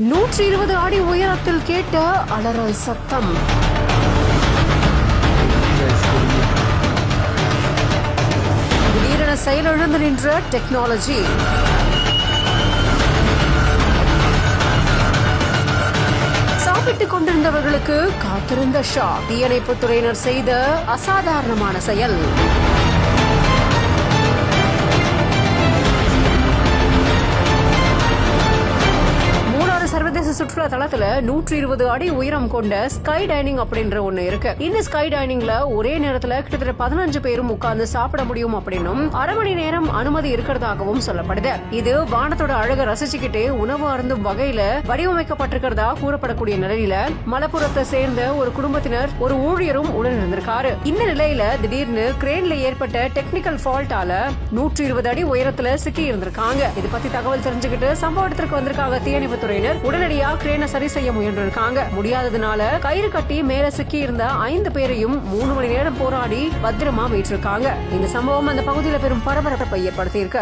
நூற்றி இருபது அடி உயரத்தில் கேட்ட அலறல் சத்தம். திடீரென செயலிழந்து நின்ற டெக்னாலஜி. சாப்பிட்டுக் கொண்டிருந்தவர்களுக்கு காத்திருந்த ஷா. தீயணைப்புத் துறையினர் செய்த அசாதாரணமான செயல். சுற்றுலா தளத்துல நூற்றி இருபது அடி உயரம் கொண்ட ஸ்கை டைனிங் அப்படின்ற ஒண்ணு இருக்கு. இந்த ஸ்கை டைனிங்ல ஒரே நேரத்துல கிட்டத்தட்ட பதினஞ்சு பேரும் உட்கார்ந்து சாப்பிட முடியும் அப்படின்னும் அரை மணி நேரம் அனுமதி இருக்கிறதாகவும் சொல்லப்படுது. இது வானத்தோட அழக ரசிச்சுக்கிட்டே உணவு அருந்தும் வகையில வடிவமைக்கப்பட்டிருக்கிறதா கூறப்படக்கூடிய நிலையில மலப்புறத்தை சேர்ந்த ஒரு குடும்பத்தினர் ஒரு ஊழியரும் உடன் இருந்திருக்காரு இந்த நிலையில திடீர்னு கிரேன்ல ஏற்பட்ட டெக்னிக்கல் ஃபால்ட்டால நூற்றி இருபது அடி உயரத்துல சிக்கி இருந்திருக்காங்க இது பத்தி தகவல் தெரிஞ்சுக்கிட்டு சம்பவ இடத்திற்கு வந்திருக்காங்க தீயணைப்பு துறையினர் உடனடியா கிரேனை சரி செய்ய முயன்றிருக்காங்க. முடியாததுனால கயிறு கட்டி மேல சிக்கி இருந்த ஐந்து பேரையும் மூணு மணி நேரம் போராடி பத்திரமா மீட்டிருக்காங்க. இந்த சம்பவம் அந்த பகுதியில பெரும் பரபரப்பை ஏற்படுத்தியிருக்கு.